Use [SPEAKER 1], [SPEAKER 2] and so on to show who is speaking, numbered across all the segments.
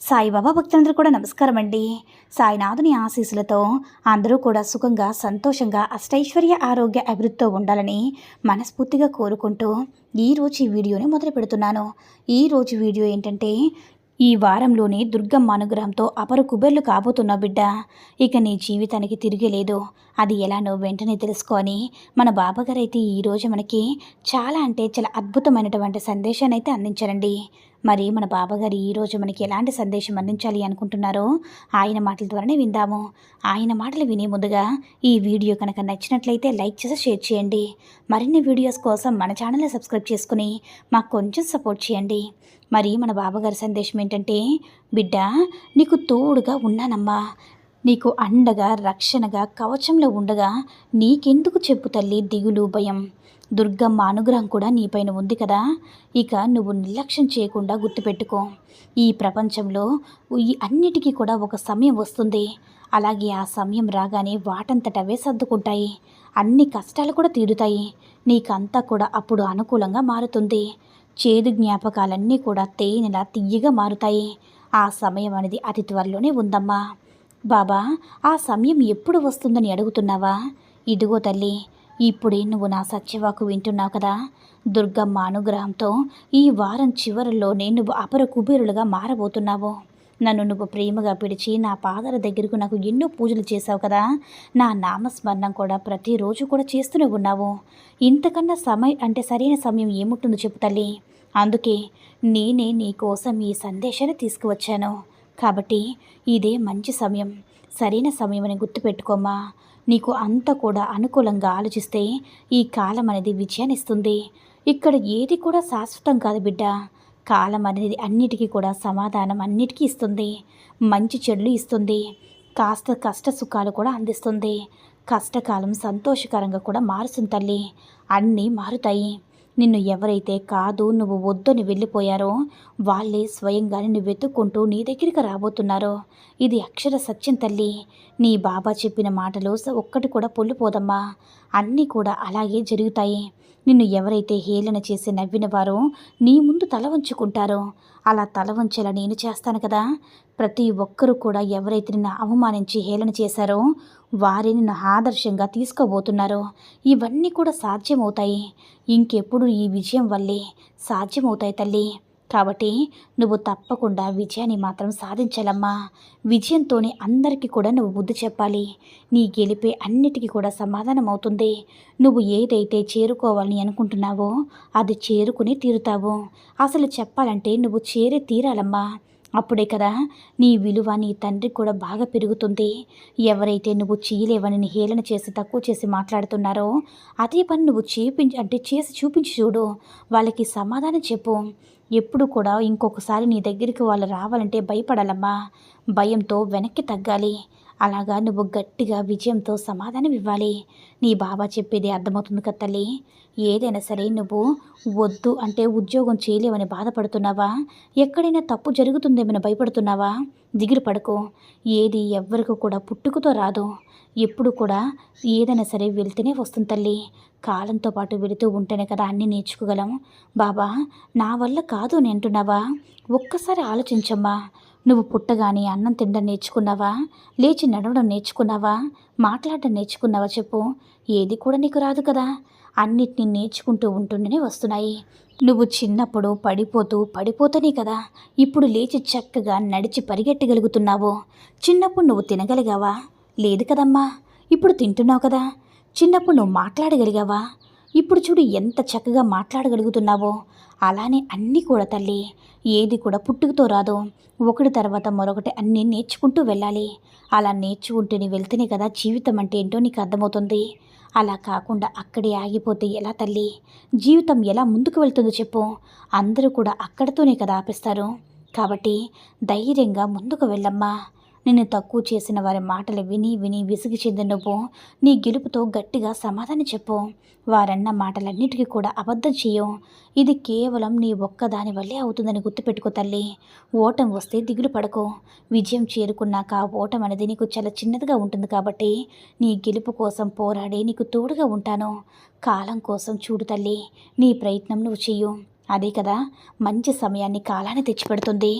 [SPEAKER 1] సాయిబాబా భక్తులందరూ కూడా నమస్కారం అండి సాయినాథుని ఆశీస్సులతో అందరూ కూడా సుఖంగా సంతోషంగా అష్టైశ్వర్య ఆరోగ్య అభివృద్ధితో ఉండాలని మనస్ఫూర్తిగా కోరుకుంటూ ఈరోజు ఈ వీడియోని మొదలు పెడుతున్నాను. ఈరోజు వీడియో ఏంటంటే ఈ వారంలోనే దుర్గమ్మ అనుగ్రహంతో అపరు కుబేర్లు కాబోతున్న బిడ్డ. ఇక నీ జీవితానికి తిరిగేలేదు అది ఎలానో వెంటనే తెలుసుకొని మన బాబాగారు అయితే ఈరోజు మనకి చాలా అంటే చాలా అద్భుతమైనటువంటి సందేశాన్ని అయితే అందించారండి. మరి మన బాబాగారు ఈరోజు మనకి ఎలాంటి సందేశం అందించాలి అనుకుంటున్నారో ఆయన మాటల ద్వారానే విందాము. ఆయన మాటలు వినే ముందుగా ఈ వీడియో కనుక నచ్చినట్లయితే లైక్ చేసి షేర్ చేయండి. మరిన్ని వీడియోస్ కోసం మన ఛానల్ని సబ్స్క్రైబ్ చేసుకుని మాకు కొంచెం సపోర్ట్ చేయండి. మరి మన బాబాగారి సందేశం ఏంటంటే బిడ్డ నీకు తోడుగా ఉన్నానమ్మా. నీకు అండగా రక్షణగా కవచంలో ఉండగా నీకెందుకు చెప్పు తల్లి దిగులు భయం? దుర్గమ్మ అనుగ్రహం కూడా నీపైన ఉంది కదా. ఇక నువ్వు నిర్లక్ష్యం చేయకుండా గుర్తుపెట్టుకో. ఈ ప్రపంచంలో ఈ అన్నిటికీ కూడా ఒక సమయం వస్తుంది. అలాగే ఆ సమయం రాగానే వాటంతటవే సర్దుకుంటాయి. అన్ని కష్టాలు కూడా తీరుతాయి. నీకంతా కూడా అప్పుడు అనుకూలంగా మారుతుంది. చేదు జ్ఞాపకాలన్నీ కూడా తేనెలా తియ్యగా మారుతాయి. ఆ సమయం అనేది అతి త్వరలోనే ఉందమ్మా. బాబా ఆ సమయం ఎప్పుడు వస్తుందని అడుగుతున్నావా? ఇదిగో తల్లి ఇప్పుడే నువ్వు నా సత్యవాకు వింటున్నావు కదా? దుర్గమ్మ అనుగ్రహంతో ఈ వారం చివరిలోనే నువ్వు అపర కుబేరులుగా మారబోతున్నావు. నన్ను నువ్వు ప్రేమగా పిలిచి నా పాదాల దగ్గరకు నాకు ఎన్నో పూజలు చేశావు కదా? నా నామస్మరణం కూడా ప్రతిరోజు కూడా చేస్తూనే ఉన్నావు. ఇంతకన్నా సమయం అంటే సరైన సమయం ఏముంటుందో చెప్పు తల్లి. అందుకే నేనే నీ కోసం ఈ సందేశాన్ని తీసుకువచ్చాను. కాబట్టి ఇదే మంచి సమయం. సరైన సమయం అని గుర్తుపెట్టుకోమ్మా. నీకు అంతా కూడా అనుకూలంగా ఆలోచిస్తే ఈ కాలం అనేది విజయాన్ని ఇస్తుంది ఇక్కడ ఏది కూడా శాశ్వతం కాదు బిడ్డ. కాలం అనేది అన్నిటికీ కూడా సమాధానం అన్నిటికీ ఇస్తుంది. మంచి చెడులు ఇస్తుంది. కాస్త కష్ట సుఖాలు కూడా అందిస్తుంది. కష్టకాలం సంతోషకరంగా కూడా మారుస్తుంది తల్లి. అన్నీ మారుతాయి. నిన్ను ఎవరైతే కాదు నువ్వు వద్దని వెళ్ళిపోయారో వాళ్ళే స్వయంగా నిన్ను వెతుక్కుంటూ నీ దగ్గరికి రాబోతున్నారో. ఇది అక్షర సత్యం తల్లి. నీ బాబా చెప్పిన మాటలు ఒక్కటి కూడా పొల్లిపోదమ్మా. అన్నీ కూడా అలాగే జరుగుతాయి. నిన్ను ఎవరైతే హేళన చేసి నవ్వినవారో నీ ముందు తల వంచుకుంటారో అలా తల వంచేలా నేను చేస్తాను కదా. ప్రతి ఒక్కరూ కూడా ఎవరైతే నిన్ను అవమానించి హేళన చేశారో వారిని నిన్ను ఆదర్శంగా తీసుకోబోతున్నారో ఇవన్నీ కూడా సాధ్యమవుతాయి. ఇంకెప్పుడు ఈ విజయం వల్లే సాధ్యమవుతాయి తల్లి. కాబట్టి నువ్వు తప్పకుండా విజయాన్ని మాత్రం సాధించాలమ్మా. విజయంతోనే అందరికీ కూడా నువ్వు బుద్ధి చెప్పాలి. నీ గెలిపే అన్నిటికీ కూడా సమాధానం అవుతుంది. నువ్వు ఏదైతే చేరుకోవాలని అనుకుంటున్నావో అది చేరుకుని తీరుతావు. అసలు చెప్పాలంటే నువ్వు చేరే తీరాలమ్మా. అప్పుడే కదా నీ విలువ నీ తండ్రికి కూడా బాగా పెరుగుతుంది. ఎవరైతే నువ్వు చేయలేవని నీ హేళన చేసి తక్కువ చేసి మాట్లాడుతున్నారో అదే పని నువ్వు చేపించి అంటే చేసి చూపించి చూడు. వాళ్ళకి సమాధానం చెప్పు. ఎప్పుడు కూడా ఇంకొకసారి నీ దగ్గరికి వాళ్ళు రావాలంటే భయపడాలమ్మా. భయంతో వెనక్కి తగ్గాలి. అలాగా నువ్వు గట్టిగా విజయంతో సమాధానం ఇవ్వాలి నీ బాబా చెప్పేది అర్థమవుతుంది కదా తల్లి. ఏదైనా సరే నువ్వు వద్దు అంటే ఉద్యోగం చేయలేవని బాధపడుతున్నావా? ఎక్కడైనా తప్పు జరుగుతుందేమని భయపడుతున్నావా? దిగులు పడుకో. ఏది ఎవ్వరికి కూడా పుట్టుకతో రాదు. ఎప్పుడు కూడా ఏదైనా సరే వెళ్తేనే వస్తుంది తల్లి. కాలంతో పాటు వెళుతూ ఉంటేనే కదా అన్నీ నేర్చుకోగలం. బాబా నా వల్ల కాదు అని అంటున్నావా? ఒక్కసారి ఆలోచించమ్మా. నువ్వు పుట్టగానే అన్నం తినడం నేర్చుకున్నావా? లేచి నడవడం నేర్చుకున్నావా? మాట్లాడడం నేర్చుకున్నావా చెప్పు? ఏది కూడా నీకు రాదు కదా. అన్నిటినీ నేర్చుకుంటూ ఉంటుండేనే వస్తున్నాయి. నువ్వు చిన్నప్పుడు పడిపోతూ పడిపోతూనే కదా. ఇప్పుడు లేచి చక్కగా నడిచి పరిగెట్టగలుగుతున్నావు. చిన్నప్పుడు నువ్వు తినగలిగావా? లేదు కదమ్మా. ఇప్పుడు తింటున్నావు కదా. చిన్నప్పుడు నువ్వు మాట్లాడగలిగావా? ఇప్పుడు చూడు ఎంత చక్కగా మాట్లాడగలుగుతున్నావో. అలానే అన్నీ కూడా తల్లి. ఏది కూడా పుట్టుకతో రాదు. ఒకటి తర్వాత మరొకటి అన్నీ నేర్చుకుంటూ వెళ్ళాలి. అలా నేర్చుకుంటూనే వెళ్తేనే కదా జీవితం అంటే ఏంటో నీకు అర్థమవుతుంది. అలా కాకుండా అక్కడే ఆగిపోతే ఎలా తల్లి? జీవితం ఎలా ముందుకు వెళ్తుందో చెప్పు. అందరూ కూడా అక్కడితోనే కదా ఆపిస్తారు. కాబట్టి ధైర్యంగా ముందుకు వెళ్ళమ్మా. నిన్ను తక్కువ చేసిన వారి మాటలు విని విని విసిగి చెందిన నువ్వు నీ గెలుపుతో గట్టిగా సమాధానం చెప్పు. వారన్న మాటలన్నిటికీ కూడా అబద్ధం చెయ్యు. ఇది కేవలం నీ ఒక్కదాని వల్లే అవుతుందని గుర్తుపెట్టుకో తల్లి. ఓటం వస్తే దిగులు పడకు. విజయం చేరుకున్నాక ఆ ఓటం అనేది నీకు చాలా చిన్నదిగా ఉంటుంది కాబట్టి నీ గెలుపు కోసం పోరాడి నీకు తోడుగా ఉంటాను. కాలం కోసం చూడు తల్లి నీ ప్రయత్నం నువ్వు చెయ్యు. అదే కదా మంచి సమయాన్ని కాలాన్ని తెచ్చిపెడుతుంది.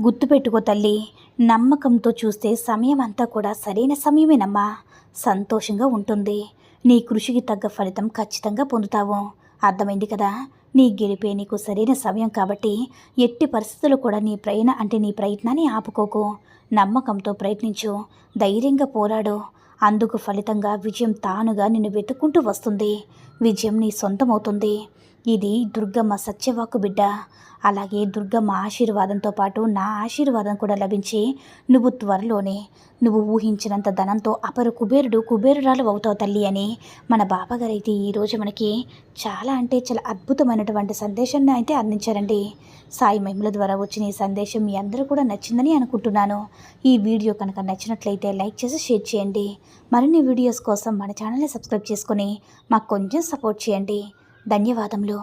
[SPEAKER 1] గుర్తుపెట్టుకో తల్లి నమ్మకంతో చూస్తే సమయం అంతా కూడా సరైన సమయమేనమ్మా. సంతోషంగా ఉంటుంది. నీ కృషికి తగ్గ ఫలితం ఖచ్చితంగా పొందుతావు. అర్థమైంది కదా? నీ గెలిపే నీకు సరైన సమయం కాబట్టి ఎట్టి పరిస్థితులు కూడా నీ ప్రయాణ అంటే నీ ప్రయత్నాన్ని ఆపుకోకు. నమ్మకంతో ప్రయత్నించు. ధైర్యంగా పోరాడు. అందుకు ఫలితంగా విజయం తానుగా నిన్ను వెతుక్కుంటూ వస్తుంది. విజయం నీ సొంతమవుతుంది. ఇది దుర్గమ్మ సత్యవాకు బిడ్డ. అలాగే దుర్గమ్మ ఆశీర్వాదంతో పాటు నా ఆశీర్వాదం కూడా లభించి నువ్వు త్వరలోనే నువ్వు ఊహించినంత ధనంతో అపరు కుబేరుడు కుబేరురాలు అవుతావు తల్లి అని మన బాబాగారు అయితే ఈరోజు మనకి చాలా అంటే చాలా అద్భుతమైనటువంటి సందేశాన్ని అయితే అందించారండి. సాయి మహిమల ద్వారా వచ్చిన ఈ సందేశం మీ అందరూ కూడా నచ్చిందని అనుకుంటున్నాను. ఈ వీడియో కనుక నచ్చినట్లయితే లైక్ చేసి షేర్ చేయండి. మరిన్ని వీడియోస్ కోసం మన ఛానల్ని సబ్స్క్రైబ్ చేసుకొని మాకు కొంచెం సపోర్ట్ చేయండి. ధన్యవాదములు.